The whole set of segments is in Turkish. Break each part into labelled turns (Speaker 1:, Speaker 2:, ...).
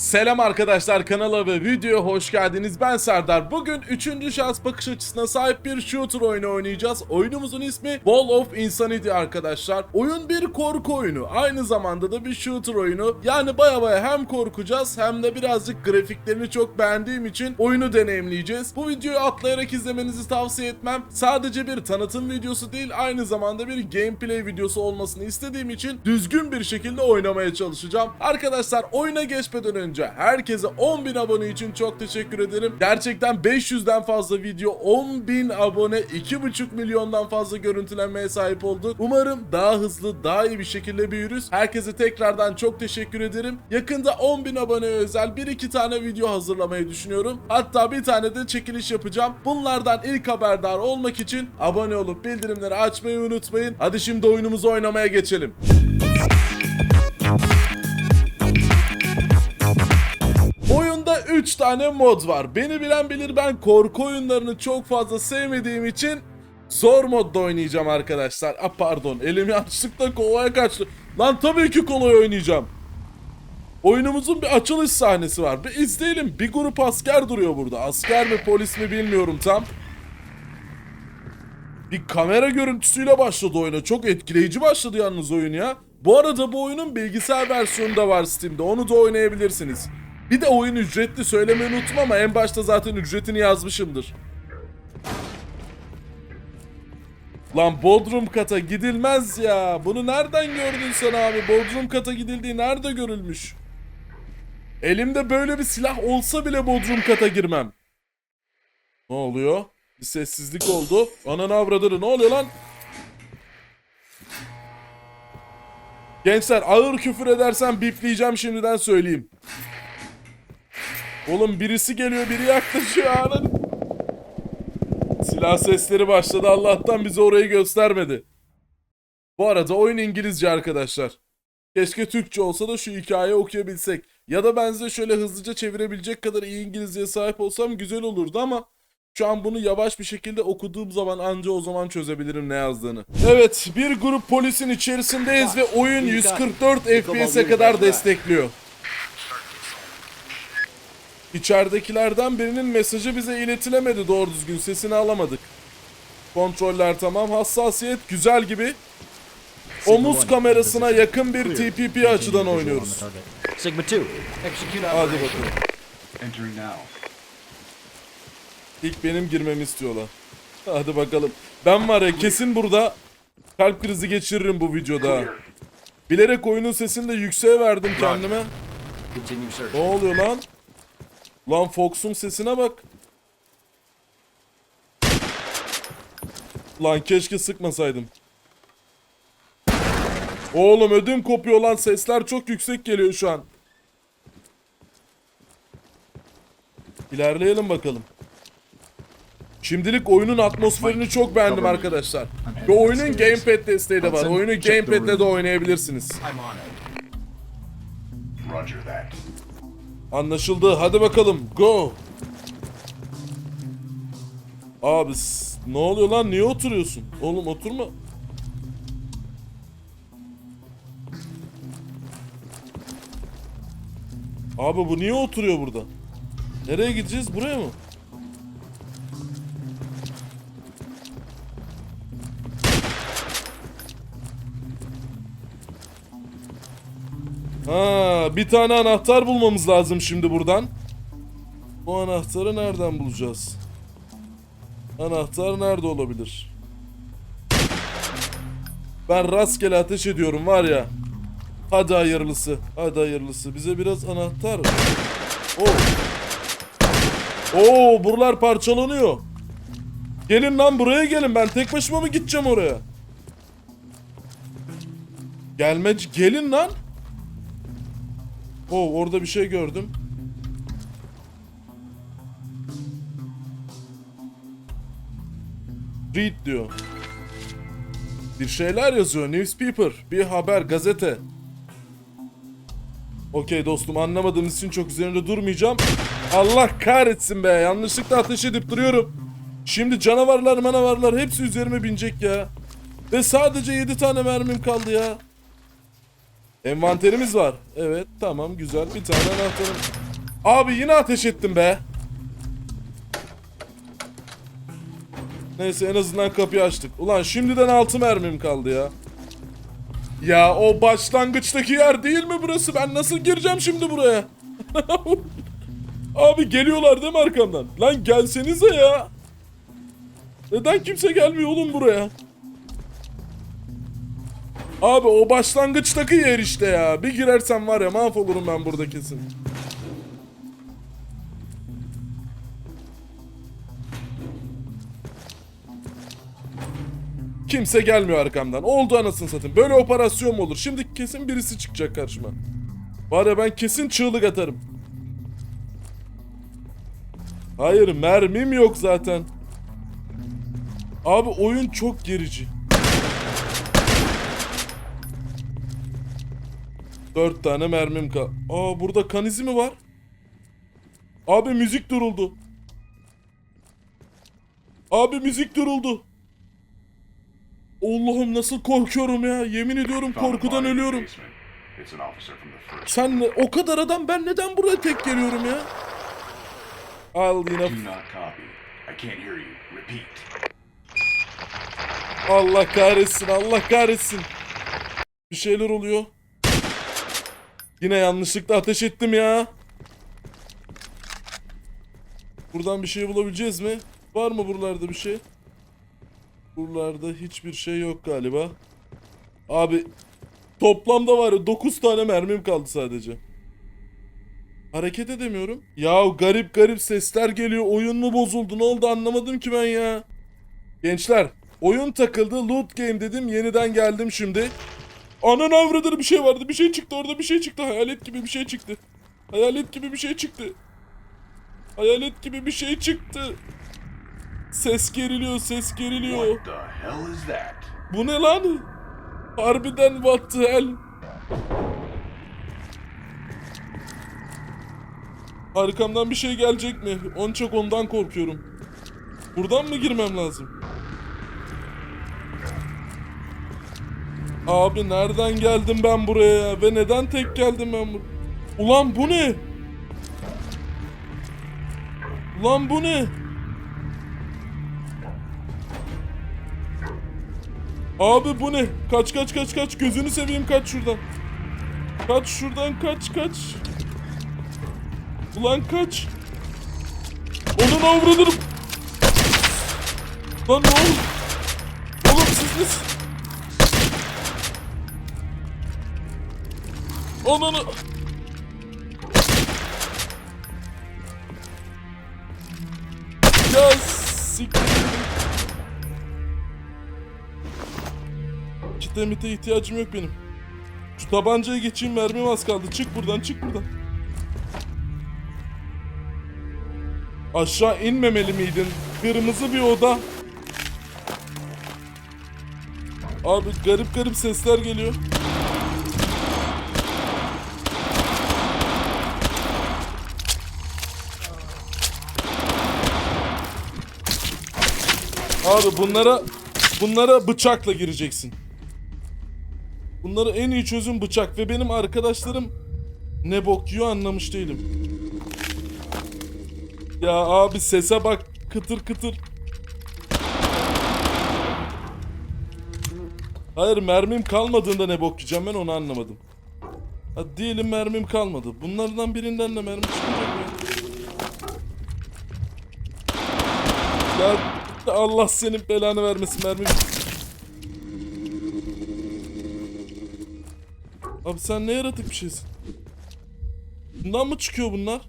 Speaker 1: Selam arkadaşlar kanala ve videoya hoş geldiniz. Ben Serdar. Bugün 3. şans bakış açısına sahip bir shooter oyunu oynayacağız. Oyunumuzun ismi Wall of Insanity arkadaşlar. Oyun bir korku oyunu. Aynı zamanda da bir shooter oyunu. Yani baya baya hem korkacağız hem de birazcık grafiklerini çok beğendiğim için oyunu deneyimleyeceğiz. Bu videoyu atlayarak izlemenizi tavsiye etmem. Sadece bir tanıtım videosu değil aynı zamanda bir gameplay videosu olmasını istediğim için düzgün bir şekilde oynamaya çalışacağım. Arkadaşlar oyuna geçmeden önce herkese 10.000 abone için çok teşekkür ederim. Gerçekten 500'den fazla video, 10.000 abone, 2.5 milyondan fazla görüntülenmeye sahip olduk. Umarım daha hızlı, daha iyi bir şekilde büyürüz. Herkese tekrardan çok teşekkür ederim. Yakında 10.000 aboneye özel 1-2 tane video hazırlamayı düşünüyorum. Hatta bir tane de çekiliş yapacağım. Bunlardan ilk haberdar olmak için abone olup bildirimleri açmayı unutmayın. Hadi şimdi oyunumuzu oynamaya geçelim. 3 tane mod var. Beni bilen bilir ben korku oyunlarını çok fazla sevmediğim için zor modda oynayacağım arkadaşlar. Ah pardon elim yanlışlıkla kolaya kaçtı. Lan tabii ki kolay oynayacağım. Oyunumuzun bir açılış sahnesi var. Bir izleyelim. Bir grup asker duruyor burada. Asker mi polis mi bilmiyorum tam. Bir kamera görüntüsüyle başladı oyuna. Çok etkileyici başladı yalnız oyun ya. Bu arada bu oyunun bilgisayar versiyonu da var Steam'de. Onu da oynayabilirsiniz. Bir de oyun ücretli söylemeyi unuttum ama en başta zaten ücretini yazmışımdır. Lan Bodrum kata gidilmez ya. Bunu nereden gördün sen abi? Bodrum kata gidildiği nerede görülmüş? Elimde böyle bir silah olsa bile Bodrum kata girmem. Ne oluyor? Bir sessizlik oldu. Ananı avradını ne oluyor lan? Gençler ağır küfür edersen bipleyeceğim şimdiden söyleyeyim. Oğlum birisi geliyor biri yaklaşıyor anın. Silah sesleri başladı Allah'tan bize orayı göstermedi. Bu arada oyun İngilizce arkadaşlar. Keşke Türkçe olsa da şu hikayeyi okuyabilsek. Ya da ben size şöyle hızlıca çevirebilecek kadar iyi İngilizceye sahip olsam güzel olurdu ama şu an bunu yavaş bir şekilde okuduğum zaman anca o zaman çözebilirim ne yazdığını. Evet bir grup polisin içerisindeyiz ve oyun 144 FPS'e kadar destekliyor. İçeridekilerden birinin mesajı bize iletilemedi doğru düzgün sesini alamadık. Kontroller tamam hassasiyet güzel gibi. Omuz kamerasına yakın bir TPP açıdan oynuyoruz.
Speaker 2: Sigma 2, execute
Speaker 1: Hadi bakalım.
Speaker 3: Entering now.
Speaker 1: İlk benim girmemi istiyorlar. Hadi bakalım. Ben var ya kesin burada kalp krizi geçiririm bu videoda. Bilerek oyunun sesini de yükseğe verdim kendime. Ne oluyor lan? Lan Fox'un sesine bak. Lan keşke sıkmasaydım. Oğlum ödüm kopuyor lan sesler çok yüksek geliyor şu an. İlerleyelim bakalım. Şimdilik oyunun atmosferini çok beğendim arkadaşlar. Ve oyunun gamepad desteği de var. Oyunu gamepad'le de oynayabilirsiniz.
Speaker 3: Roger that.
Speaker 1: Anlaşıldı. Hadi bakalım. Go. Abi ne oluyor lan? Niye oturuyorsun? Oğlum oturma. Abi bu niye oturuyor burada? Nereye gideceğiz? Buraya mı? Ha, bir tane anahtar bulmamız lazım şimdi buradan. Bu anahtarı nereden bulacağız? Anahtar nerede olabilir? Ben rastgele ateş ediyorum var ya. Hadi hayırlısı. Hadi hayırlısı. Bize biraz anahtar. Oo. Oo, buralar parçalanıyor. Gelin lan buraya gelin. Ben tek başıma mı gideceğim oraya? Gelmeci gelin lan. Oo orada bir şey gördüm. Read diyor. Bir şeyler yazıyor. Newspaper. Bir haber. Gazete. Okey dostum anlamadığımız için çok üzerinde durmayacağım. Allah kahretsin be. Yanlışlıkla ateş edip duruyorum. Şimdi canavarlar manavarlar hepsi üzerime binecek ya. Ve sadece 7 tane mermim kaldı ya. Envanterimiz var. Evet tamam güzel bir tane anahtarım. Abi yine ateş ettim be. Neyse en azından kapıyı açtık. Ulan şimdiden altı mermim kaldı ya. Ya o başlangıçtaki yer değil mi burası? Ben nasıl gireceğim şimdi buraya? Abi geliyorlar değil mi arkamdan? Lan gelsenize ya. Neden kimse gelmiyor oğlum buraya? Abi o başlangıçtaki yer işte ya. Bir girersem var ya mahvolurum ben burada kesin. Kimse gelmiyor arkamdan. Oldu anasını satayım. Böyle operasyon mu olur? Şimdi kesin birisi çıkacak karşıma. Var ya ben kesin çığlık atarım. Hayır mermim yok zaten. Abi oyun çok gerici. Dört tane mermim kal. Aa burada kan izi mi var? Abi müzik duruldu. Abi müzik duruldu. Allah'ım nasıl korkuyorum ya. Yemin ediyorum korkudan ölüyorum. Sen o kadar adam ben neden buraya tek geliyorum ya? Al yine. Allah kahretsin Allah kahretsin. Bir şeyler oluyor. Yine yanlışlıkla ateş ettim ya. Buradan bir şey bulabileceğiz mi? Var mı buralarda bir şey? Buralarda hiçbir şey yok galiba. Abi toplamda var ya 9 tane mermim kaldı sadece. Hareket edemiyorum. Ya garip garip sesler geliyor. Oyun mu bozuldu? Ne oldu anlamadım ki ben ya. Gençler oyun takıldı loot game dedim yeniden geldim şimdi. Anan avradır bir şey vardı bir şey çıktı orada bir şey çıktı hayalet gibi bir şey çıktı. Hayalet gibi bir şey çıktı. Hayalet gibi bir şey çıktı. Ses geriliyor ses geriliyor.
Speaker 3: What the hell is that?
Speaker 1: Bu ne lan? Harbiden what the hell? Arkamdan bir şey gelecek mi? On çok ondan korkuyorum. Buradan mı girmem lazım? Abi nereden geldim ben buraya ya? Ve neden tek geldim ben buraya? Ulan bu ne? Ulan bu ne? Abi bu ne? Kaç kaç kaç kaç gözünü seveyim kaç şuradan. Kaç şuradan kaç kaç. Ulan kaç. Onun avradını. Lan ne oldu? Oğlum siz ne? Ananı. Ya siktir. Kite ihtiyacım yok benim. Şu tabancaya geçeyim mermim az kaldı. Çık buradan çık buradan. Aşağı inmemeli miydin? Kırmızı bir oda. Abi garip garip sesler geliyor. Abi bunlara bunlara bıçakla gireceksin. Bunlara en iyi çözüm bıçak ve benim arkadaşlarım ne bok yiyor anlamış değilim. Ya abi sese bak kıtır kıtır. Hayır mermim kalmadığında ne bok yiyeceğim ben onu anlamadım. Ha, diyelim mermim kalmadı. Bunlardan birinden de mermi çıkacak ya. Ya Allah senin belanı vermesin mermi. Abi sen ne yaratık bir şeysin. Bundan mı çıkıyor bunlar?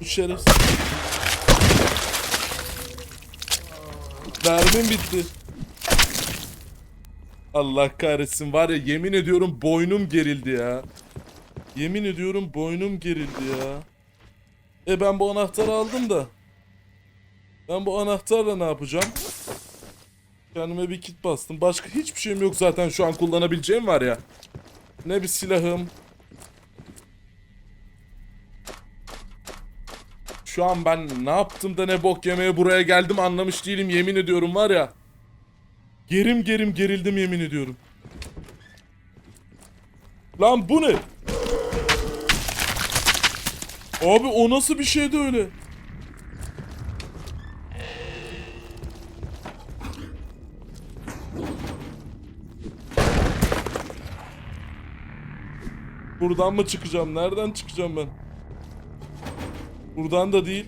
Speaker 1: Bu şerefsiz. Mermim bitti. Allah kahretsin var ya yemin ediyorum boynum gerildi ya. Yemin ediyorum boynum gerildi ya. E ben bu anahtarı aldım da. Ben bu anahtarla ne yapacağım? Kendime bir kit bastım. Başka hiçbir şeyim yok zaten şu an kullanabileceğim var ya. Ne bir silahım. Şu an ben ne yaptım da ne bok yemeye buraya geldim anlamış değilim yemin ediyorum var ya. Gerim gerim gerildim yemin ediyorum. Lan bu ne? Abi o nasıl bir şeydi öyle? Buradan mı çıkacağım? Nereden çıkacağım ben? Buradan da değil.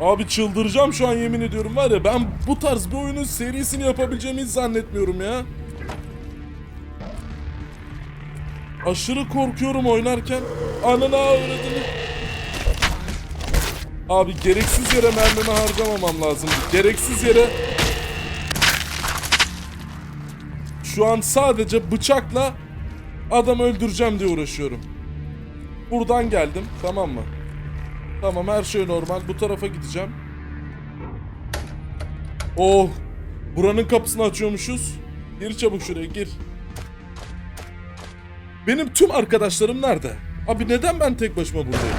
Speaker 1: Abi çıldıracağım şu an yemin ediyorum var ya ben bu tarz bir oyunun serisini yapabileceğimi hiç zannetmiyorum ya. Aşırı korkuyorum oynarken. Ananı avradını. Abi gereksiz yere mermimi harcamamam lazım. Gereksiz yere şu an sadece bıçakla adam öldüreceğim diye uğraşıyorum. Buradan geldim tamam mı? Tamam her şey normal. Bu tarafa gideceğim. Oh. Buranın kapısını açıyormuşuz. Gir çabuk şuraya gir. Benim tüm arkadaşlarım nerede? Abi neden ben tek başıma buradayım?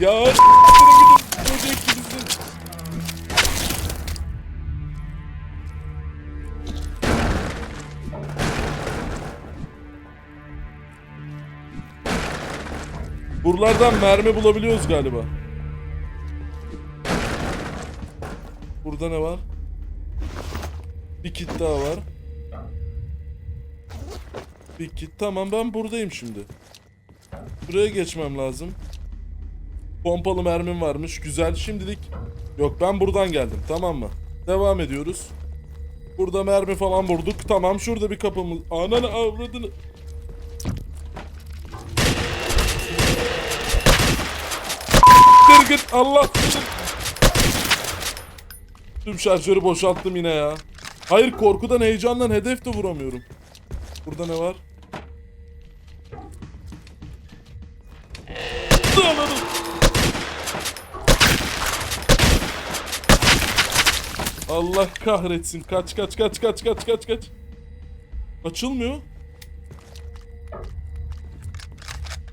Speaker 1: Ya gidin. Buralardan mermi bulabiliyoruz galiba. Burada ne var? Bir kit daha var. Bir kit. Tamam ben buradayım şimdi. Buraya geçmem lazım. Pompalı mermim varmış. Güzel. Şimdilik yok ben buradan geldim. Tamam mı? Devam ediyoruz. Burada mermi falan vurduk. Tamam şurada bir kapımız. Ananı avradını. Siktir git Allah. Tüm şarjörü boşalttım yine ya. Hayır korkudan heyecandan hedef de vuramıyorum. Burada ne var? Allah kahretsin. Kaç kaç kaç kaç kaç kaç kaç. Açılmıyor.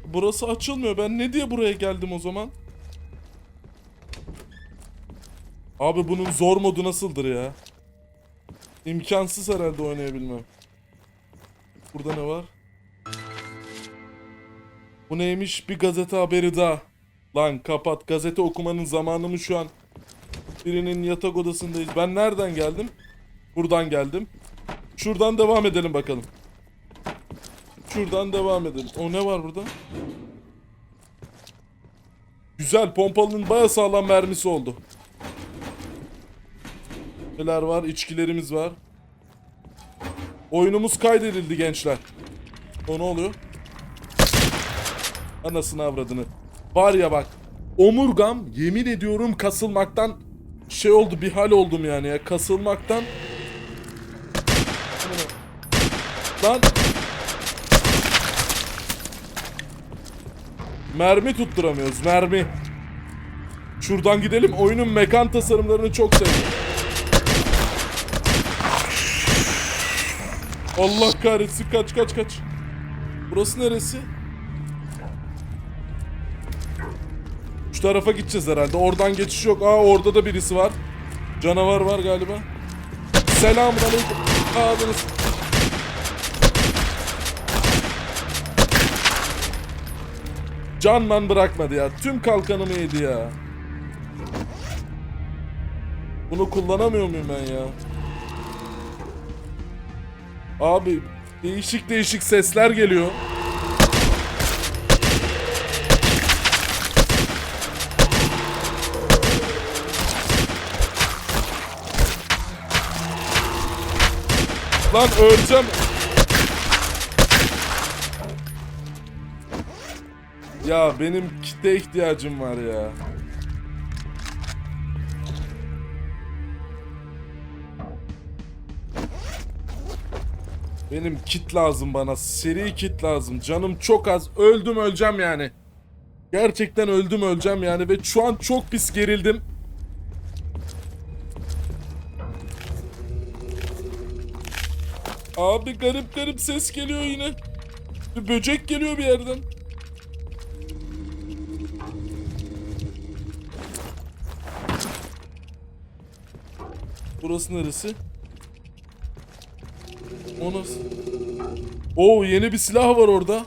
Speaker 1: Burası açılmıyor. Ben ne diye buraya geldim o zaman? Abi bunun zor modu nasıldır ya? İmkansız herhalde oynayabilmem. Burada ne var? Bu neymiş? Bir gazete haberi daha. Lan kapat. Gazete okumanın zamanı mı şu an? Birinin yatak odasındayız. Ben nereden geldim? Buradan geldim. Şuradan devam edelim bakalım. Şuradan devam edelim. O ne var burada? Güzel. Pompalının baya sağlam mermisi oldu. Neler var? İçkilerimiz var. Oyunumuz kaydedildi gençler. O ne oluyor? Anasını avradını. Var ya bak. Omurgam yemin ediyorum kasılmaktan şey oldu bir hal oldum yani ya. Kasılmaktan. Lan. Mermi tutturamıyoruz. Mermi. Şuradan gidelim. Oyunun mekan tasarımlarını çok sevdim. Allah kahretsin kaç kaç kaç. Burası neresi? Şu tarafa gideceğiz herhalde. Oradan geçiş yok. Aa orada da birisi var. Canavar var galiba. Selamun aleyküm. Ağzınız. Canman bırakmadı ya. Tüm kalkanımı yedi ya. Bunu kullanamıyor muyum ben ya? Abi değişik değişik sesler geliyor. Lan öleceğim. Ya benim kite ihtiyacım var ya. Benim kit lazım bana. Seri kit lazım. Canım çok az. Öldüm öleceğim yani. Gerçekten öldüm öleceğim yani ve şu an çok pis gerildim. Abi garip garip ses geliyor yine. Bir böcek geliyor bir yerden. Burası neresi? O nasıl? Oo yeni bir silah var orada.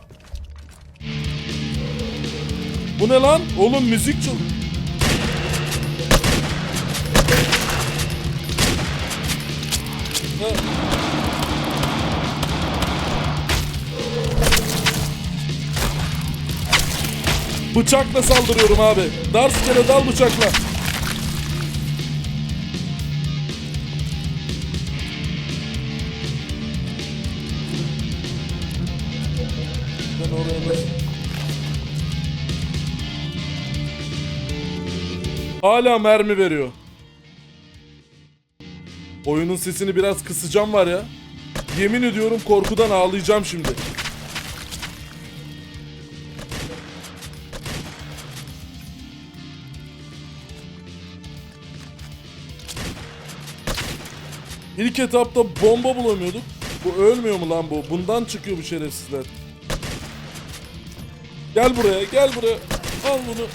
Speaker 1: Bu ne lan? Oğlum müzik çal... Ha. Bıçakla saldırıyorum abi. Darskere dal bıçakla. Hala mermi veriyor. Oyunun sesini biraz kısacağım var ya. Yemin ediyorum korkudan ağlayacağım şimdi. İlk etapta bomba bulamıyorduk. Bu ölmüyor mu lan bu? Bundan çıkıyor bu şerefsizler. Gel buraya, gel buraya. Al bunu.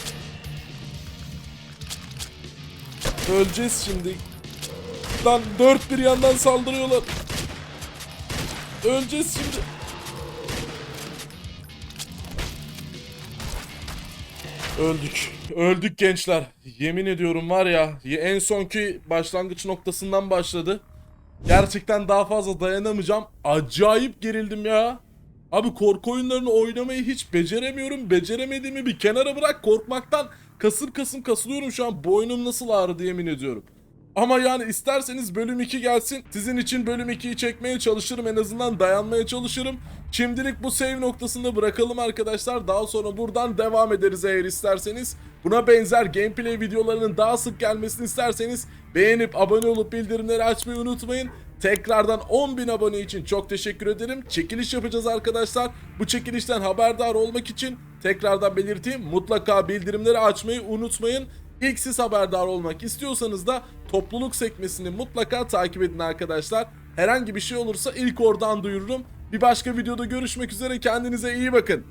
Speaker 1: Öleceğiz şimdi. Lan dört bir yandan saldırıyorlar. Öleceğiz şimdi. Öldük. Öldük gençler. Yemin ediyorum var ya en sonki başlangıç noktasından başladı. Gerçekten daha fazla dayanamayacağım. Acayip gerildim ya. Abi korku oyunlarını oynamayı hiç beceremiyorum. Beceremediğimi bir kenara bırak korkmaktan kasım kasım kasılıyorum şu an. Boynum nasıl ağrıdı yemin ediyorum. Ama yani isterseniz bölüm 2 gelsin. Sizin için bölüm 2'yi çekmeye çalışırım. En azından dayanmaya çalışırım. Şimdilik bu save noktasında bırakalım arkadaşlar. Daha sonra buradan devam ederiz eğer isterseniz. Buna benzer gameplay videolarının daha sık gelmesini isterseniz beğenip abone olup bildirimleri açmayı unutmayın. Tekrardan 10.000 abone için çok teşekkür ederim. Çekiliş yapacağız arkadaşlar. Bu çekilişten haberdar olmak için tekrardan belirteyim. Mutlaka bildirimleri açmayı unutmayın. İlk siz haberdar olmak istiyorsanız da topluluk sekmesini mutlaka takip edin arkadaşlar. Herhangi bir şey olursa ilk oradan duyururum. Bir başka videoda görüşmek üzere kendinize iyi bakın.